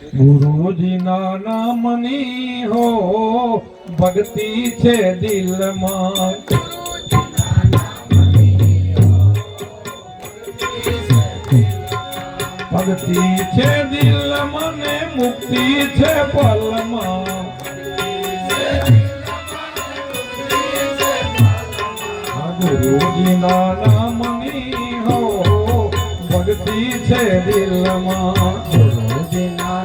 ગુરુજીના નામની હો, ભક્તિ છે દિલમાં. ભક્તિ છે દિલ મને, મુક્તિ છે પલમાં. ગુરુજીના નામની હો, ભક્તિ છે દિલમાં.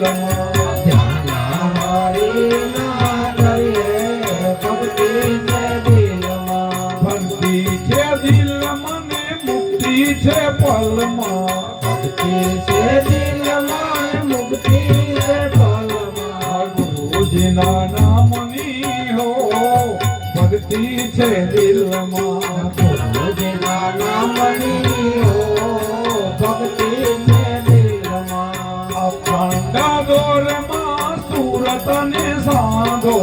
દિલમાં ધ્યાન હરિના કરીએ ભક્તિ છે દિલમાં. ભક્તિ છે દિલમાં ને મુક્તિ છે પલમાં ભક્તિ છે દિલમાં મુક્તિ છે પલમાં. આ ગુરુજીના નામની હો ભક્તિ છે દિલમાં ગુરુજીના નામની હો ભક્તિ. અખંડ દોરમાં સુરત ને સાંધો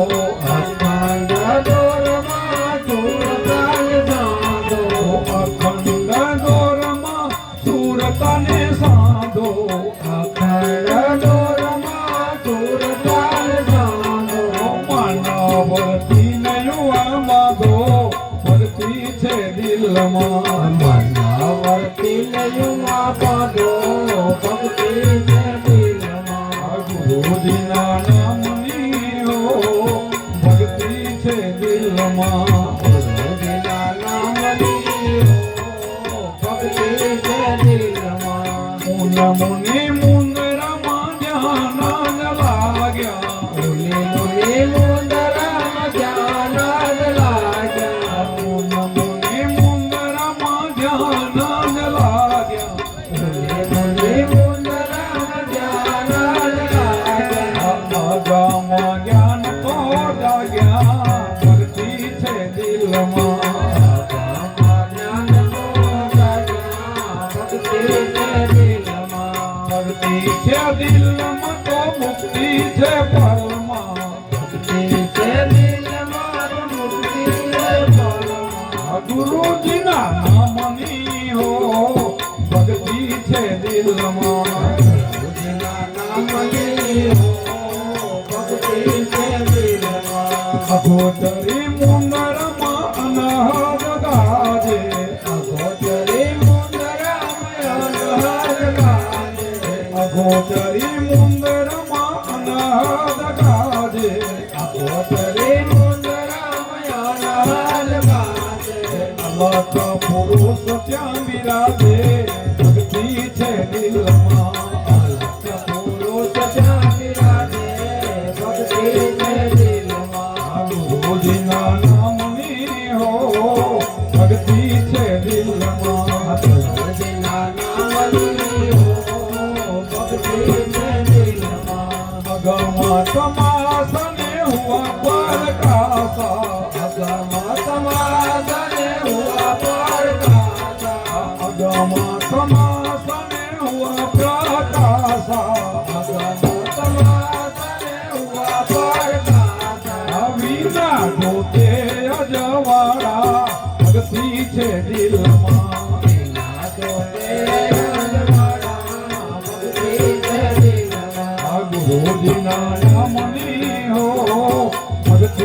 અખંડ દોરમાં સુરતાલ સાંધો. અખંડ દોરમાં સુરત ને સાંધો, અખંડ સાંધો. માનવતી નયુવા માધો ભક્તિ છે દિલમાં મનાવરતી નયુમાં પાડો મુન મુનિ મુંદરમાં ધ્યાન જ લાગ્યા. છે દિલમાં તો મુક્તિ છે ભક્તિ છે દિલમાં, મુક્તિ છે પલમાં. આ ગુરુજીના નામની હો ભક્તિ છે દિલમાં ગુરુજીના નામની હો, ભક્તિ છે દિલમાં. પુરુષ ત્યાં બિરાજે. ભક્તિ છે દિલમાં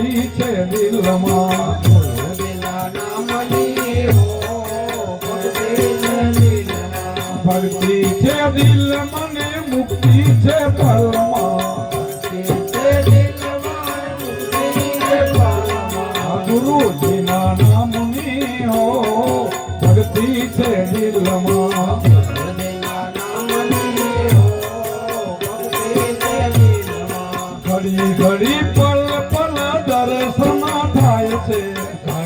ભક્તિ છે દિલમાં ભક્તિ છે દિલમાં. ભક્તિ છે દિલમાં ને મુક્તિ છે નામની હો, ભક્તિ છે દિલમાં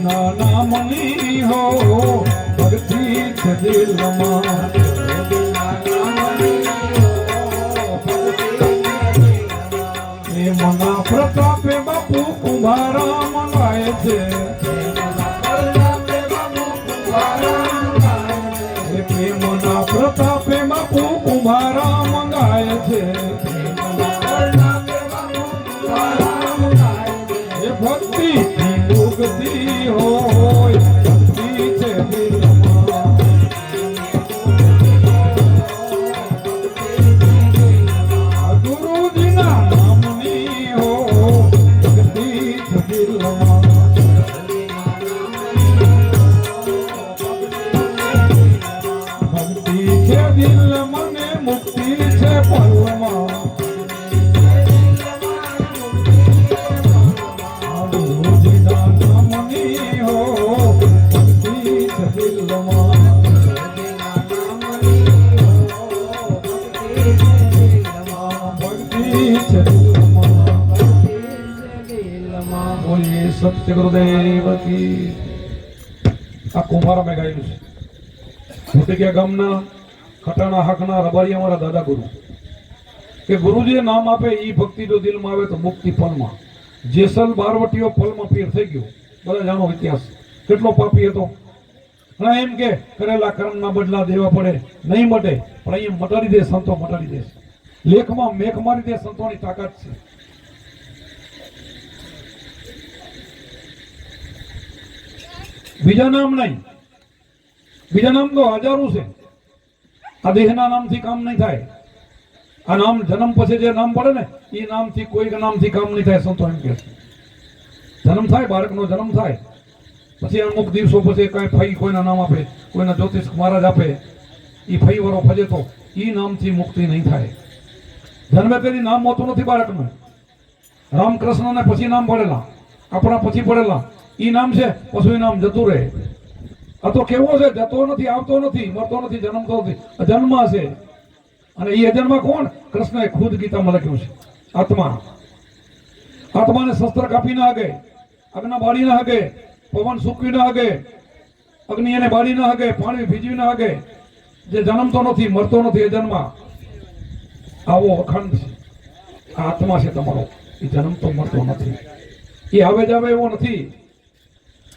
ગુરુજીના નામની હો ભક્તિ છે દિલમાં પ્રેમના પ્રતાપે બાપુ કુંભારા મંગાય છે. પ્રેમના પ્રતાપે મુક્તિ બોલીએ, સત્ય ગુરુદેવ કી. આ કુંભારા મેં ગાયેલું છે. ભૂતિકિયા ગામના, ખટાણા હાકના રબારી અમારા દાદા ગુરુ. કે ગુરુજીએ નામ આપે એ ભક્તિ જો દિલમાં આવે તો મુક્તિ પલમાં જેસલ બારવટીઓ પલમાં પીર થઈ ગયો. બધા જાણો ઇતિહાસ. કેટલો પાપી હતો. ઘણા એમ કે, કરેલા કર્મના બદલા દેવા પડે, નહીં મટે. પણ અહીંયા મટાડી દે, સંતો મટાડી દે લેખમાં મેઘ મારી દે, સંતોની તાકાત છે. બીજા નામ નહીં. બીજા નામ તો હજારો છે. આ દેહના નામથી કામ નહીં થાય. આ નામ જન્મ પછી જે નામ પડે ને, એ નામથી કોઈ નામથી કામ નહીં થાય, સંતો એમ કે જન્મ થાય, બાળકનો જન્મ થાય. પછી અમુક દિવસો પછી કાંઈ ફઈ કોઈના નામ આપે, કોઈના જ્યોતિષ મહારાજ આપે એ ફઈ વરો ફજે તો એ નામથી મુક્તિ નહીં થાય. જન્મે તેની નામ હોતું નથી બાળકનું. રામકૃષ્ણને પછી નામ પડેલા, આપણા પછી પડેલા. ઈ નામ છે પશુ નામ જતું રહે. આ તો કેવો છે, જતો નથી, આવતો નથી, મરતો નથી, જન્મતો નથી. અજન્મ છે. અને એ અજન્મ કોણ? કૃષ્ણએ ખુદ ગીતામાં લખ્યું છે. આત્મા. આત્માને શસ્ત્ર કાપી ના હગે અગ્ન બાળી ના હગે પવન સૂકવી ના હગે અગ્નિ એને બાળી ના હગે પાણી ભીજવી ના હગે જે જન્મતો નથી, મરતો નથી અજન્મ આવો અખંડ છે. આ આત્મા છે તમારો. એ જન્મતો, મરતો નથી. એ હવે જ આવે એવો નથી.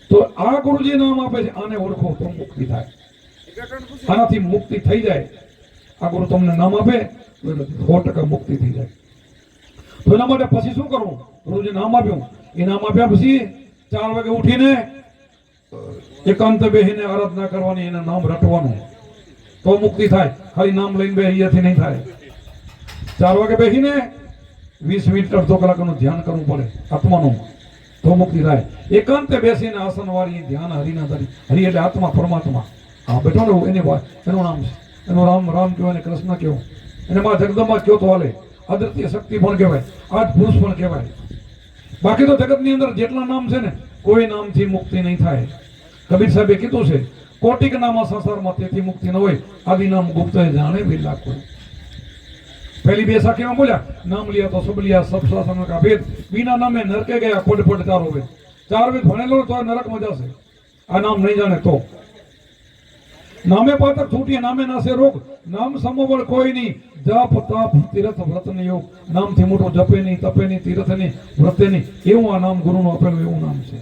તો આ ગુરુજી નામ આપે છે, આને ઓળખો, તો મુક્તિ થાય. આનાથી મુક્તિ થઈ જાય. આ ગુરુ તમને નામ આપે સો ટકા મુક્તિ થઈ જાય. તો એના માટે પછી શું કરવું? ગુરુજી નામ આપ્યું. એ નામ આપ્યા પછી ચાર વાગે ઉઠીને એકાંત બેહીને આરાધના કરવાની, એના નામ રટવાનું. તો મુક્તિ થાય. ખાલી નામ લઈને બે અહીંયાથી નહીં થાય. ચાર વાગે બેસીને વીસ મિનિટ, અડધો કલાકનું ધ્યાન કરવું પડે, આત્માનું. મુક્તિ થાય. એકાંતે બેસીને આસન વાળી ધ્યાન હરિના ધરી. હરિ એટલે આત્મા, પરમાત્મા. હા, બેઠો ને એની એનું નામ છે. એનું રામ રામ કહેવાય ને કૃષ્ણ કહેવું એને માં જગદંબા કયો તો હાલે? અદ્રતીય શક્તિ પણ કહેવાય. આઠ પુરુષ પણ કહેવાય. બાકી તો જગતની અંદર જેટલા નામ છે ને, કોઈ નામથી મુક્તિ નહીં થાય. કબીર સાહેબે કીધું છે, કોટિક નામા સંસારમાં તેથી મુક્તિ ન હોય. આદિ નામ ગુપ્ત જાણે વિલા કોઈ. પહેલી બે સાખીમાં બોલ્યા. નામ લિયા તો સબ લિયા, સબ કા ભેદ. બીના નામે નરકે ગયા પોટ પોટ ચારો વેદ ચાર વેદ ભણેલો તો નરકમાં જશે. આ નામ નહીં જાણે તો. નામે પાત્ર છૂટી નામે નાશે રોગ. નામ સમોબળ કોઈ નહીં. જપ, તપ, તીરથ, વ્રત ને યોગ. નામથી મોટો જપે નહીં, તપે નહીં, તીર્થ નહીં, વ્રતે નહીં. એવું આ નામ ગુરુનું આપેલું, એવું નામ છે.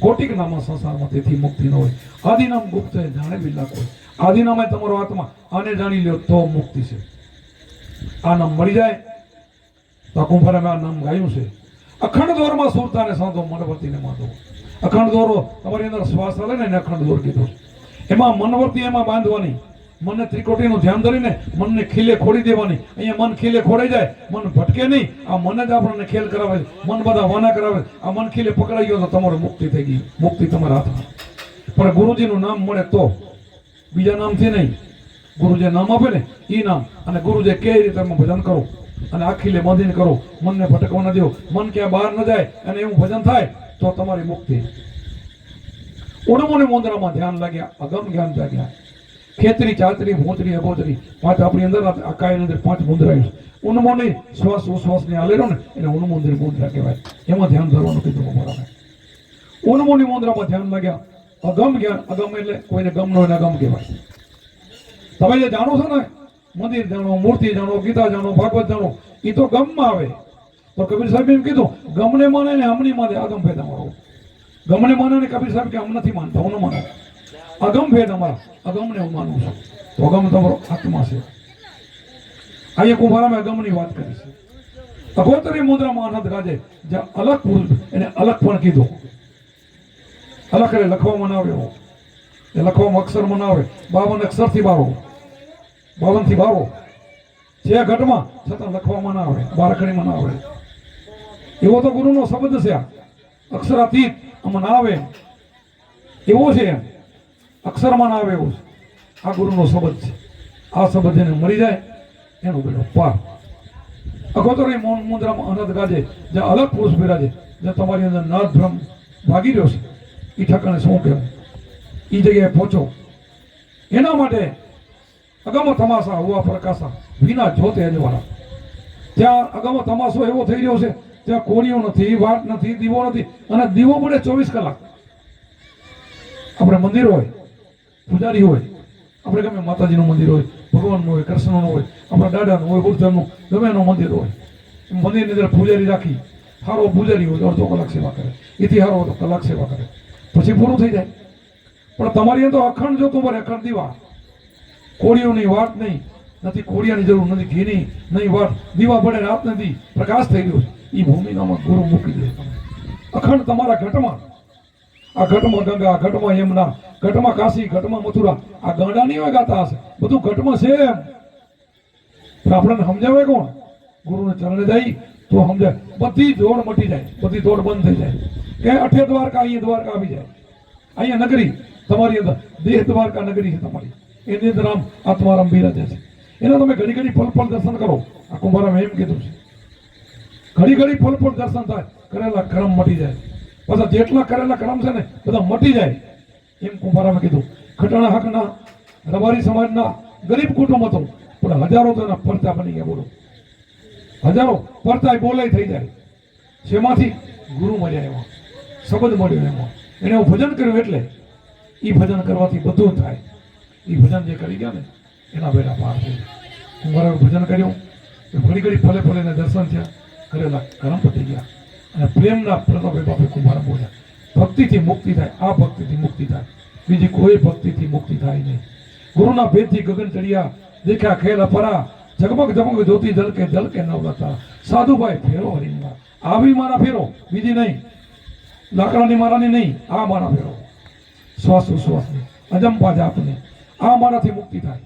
કોટિક નામ સંસારમાં તેથી મુક્તિ ન હોય. આદિ નામ ગુપ્ત જાણે બી કોઈ આદિ નામે તમારો આત્મા. આને જાણી લ્યો તો મુક્તિ છે. આ નામ મળી જાય. તો આ આ નામ ગાયું છે. અખંડ દોરમાં સુરતાને સાંધો, મનવર્તીને માધો. અખંડ દોરો તમારી અંદર શ્વાસ હાલે ને એને અખંડ દોર કીધો એમાં મનવર્તી એમાં બાંધવાની. મનને ત્રિકોટીનું ધ્યાન ધરીને મનને ખીલે ખોડી દેવાની. અહીંયા મન ખીલે ખોડાઈ જાય, મન ભટકે નહીં. આ મન જ આપણને ખેલ કરાવે મન બધા વાના કરાવે આ મન ખીલે પકડાઈ ગયો તો તમારો મુક્તિ થઈ ગઈ. મુક્તિ તમારા હાથમાં. પણ ગુરુજીનું નામ મળે તો. બીજા નામથી નહીં. ગુરુ જે નામ આપે ને એ નામ. અને ગુરુ જે કે રીતે ભજન કરો. અને આખી લે બાંધીને કરો. મનને ભટકવા ન દો. મન ક્યાં બહાર ન જાય અને એવું ભજન થાય, તો તમારી મુક્તિ. ઉડમોની મોંદરામાં ધ્યાન લાગ્યા, અગમ જ્ઞાન જાગ્યા. ખેતરી, ચાતરી, ભોતરી અગોતરી પાંચ આપણી અંદર આ અંદર પાંચ મુદ્રાઓ છે ઉન્મોની શ્વાસ ઉશ્વાસની હાલેલો ને, એને ઉન્મોની મુદ્રા કહેવાય. એમાં ધ્યાન ધરવાનું કીધું બરાબર ઉન્મોની મુદ્રામાં ધ્યાન લાગ્યા. અગમ જ્ઞાન અગમ એટલે કોઈને ગમ નો અગમ કહેવાય. તમે જે જાણો છો ને, મંદિર જાણો, મૂર્તિ જાણો, ગીતા જાણો, ભાગવત જાણો એ તો ગમમાં આવે. તો કબીર સાહેબ એમ કીધું, ગમને માને ને હમણી માને અગમ ભેદ અમારો. ગમને માને ને કબીર સાહેબ કે હમ નથી માનતા, હું ન માનું. અગમ ભેદ અમારા, અગમને હું માનું છું. તો અગમ તમારો આત્મા છે. અહીંયા કુંભારામાં અગમની વાત કરી છે. અગોતરી મુદ્રામાં આનંદ રાજે જે અલગ પુરુષ, એને અલગ પણ કીધું. અલગ એટલે લખવામાં ના એ લખવામાં અક્ષર મનાવે, બાવન અક્ષરથી બારો. બાવનથી બારો છે ઘટમાં છતાં લખવામાં ના આવે બારખણીમાં ના આવે એવો તો ગુરુનો શબ્દ છે આ. અક્ષરાતીત આમાં ના આવે. એવો છે એમ. અક્ષરમાં ના આવે એવો છે. આ ગુરુનો શબ્દ છે. આ શબ્દ જેને મળી જાય, એનો બેડો પાર. અગોતરી મૌન મુદ્રામાં અનદ ગાજે જે અલગ પુરુષ બિરાજે જે તમારી અંદર નાદ ભ્રમ ભાગી રહ્યો છે. એ ઠકાણે શું કહેવાય? એ જગ્યાએ પહોંચો. એના માટે અગમ તમાસા હુઆ પ્રકાશા વિના જોતે અજવાળા. ત્યાં અગમ તમાસો એવો થઈ રહ્યો છે ત્યાં કોળીઓ નથી, વાટ નથી, દીવો નથી, અને દીવો પડે ચોવીસ કલાક. આપણે મંદિર હોય, પૂજારી હોય, આપણે ગમે માતાજીનું મંદિર હોય, ભગવાનનું હોય, કૃષ્ણનું હોય, આપણા દાદાનું હોય બુદ્ધનું ગમે એનું મંદિર હોય. મંદિરની અંદર પૂજારી રાખી સારો પૂજારી હોય, અડધો કલાક સેવા કરે. એથી તો કલાક સેવા કરે. પછી પૂરું થઈ જાય. પણ તમારી અંદર અખંડ જો તમારે અખંડ દીવા. કોળીઓની વાત નહીં. નથી કોળિયાની જરૂર, નથી ઘીની. નહીં વાત. દીવા પડે રાત નથી. પ્રકાશ થઈ ગયો છે. એ ભૂમિકામાં ગુરુ મૂકી દે. અખંડ તમારા ઘટમાં. આ ઘટમાં ગંગા ઘટમાં યમુના, ઘટમાં કાશી, ઘટમાં મથુરા. આ ગાંડાની હોય ગાતા હશે. બધું ઘટમાં છે એમ. આપણને સમજાવે કોણ? ગુરુને ચરણે જાય તો સમજાય. બધી દોડ મટી જાય. બધી દોડ બંધ થઈ જાય. કે અઠે દ્વારકા, અહીંયા દ્વારકા આવી જાય. અહીંયા નગરી તમારી અંદર. દેહ દ્વારકા નગરી છે તમારી. એની અંદર આમ આત્મારામ બિરાજે છે. એના તમે ઘડી ઘડી પલ પલ દર્શન કરો. આ કુંભારામ એમ કીધું છે. ઘડી ઘડી પલ પલ દર્શન થાય. કરેલા કર્મ મટી જાય. પાછા જેટલા કરેલા કર્મ છે ને, બધા મટી જાય. એમ કુંભારામે કીધું. ખટાણા હકના, રબારી સમાજના ગરીબ કુટુંબ હતો પણ હજારો તો એના પડતા બની ગયા, બોલો. હજારો પડતા બોલાય થઈ જાય. જેમાંથી ગુરુ મળ્યા એમાં. શબ્દ મળ્યો એમાં. એને ભજન કર્યું એટલે એ ભજન કરવાથી બધું થાય. એ ભજન જે કરી ગયા ને, એના બેડા પાર થઈ હું મારા ભજન કર્યું, એ ઘડી ફલે ફલે એને દર્શન થયા. કરેલા કરમ પતી ગયા. અને પ્રેમના પ્રતાપે બાપે કુમાર બોલ્યા, ભક્તિથી મુક્તિ થાય, આ ભક્તિથી મુક્તિ થાય. બીજી કોઈ ભક્તિથી મુક્તિ થાય નહીં. ગુરુના ભેદથી ગગન ચડિયા, દેખ્યા ખેલ અપરા જગમગ જગમગ જ્યોતિ જલકે જલકે નવલતા. સાધુભાઈ, ફેરો હરિમા આવી મારા ફેરો, બીજી નહીં. લાકડાની મારાની નહીં, આ મારા ફેરો. શ્વાસ ઉશ્વાસની અજંપા જાપની આ મારાથી મુક્તિ થાય.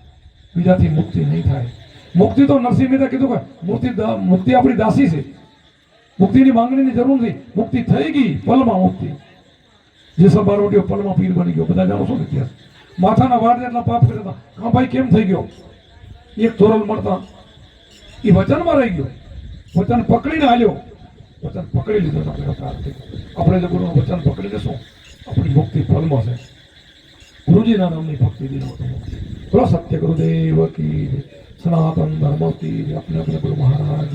બીજાથી મુક્તિ નહીં થાય. મુક્તિ તો નરસિંહ મહેતા કીધું કે મુક્તિ મુક્તિ આપણી દાસી છે. મુક્તિની માંગણીની જરૂર નથી. મુક્તિ થઈ ગઈ, પલમાં મુક્તિ. જે સબ બારોટીઓ પલમાં પીર બની ગયો. બધા જાણો છો ને ઇતિહાસ? માથાના વાળ જેટલા પાપ કર્યા હતા. હા ભાઈ, કેમ થઈ ગયો? એક ધોરણ મળતા. એ વચનમાં રહી ગયો. વચન પકડીને હાલ્યો. વચન પકડી લીધો. આપણે આપણે જો ગુરુનું વચન પકડી લેશું આપણી મુક્તિ ફલમાં છે. ગુરુજીના નામની ભક્તિ દિન બોલો સત્ય ગુરુદેવ કી સનાતન ધર્મ કી આપણે આપણે ગુરુ મહારાજ